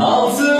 Altın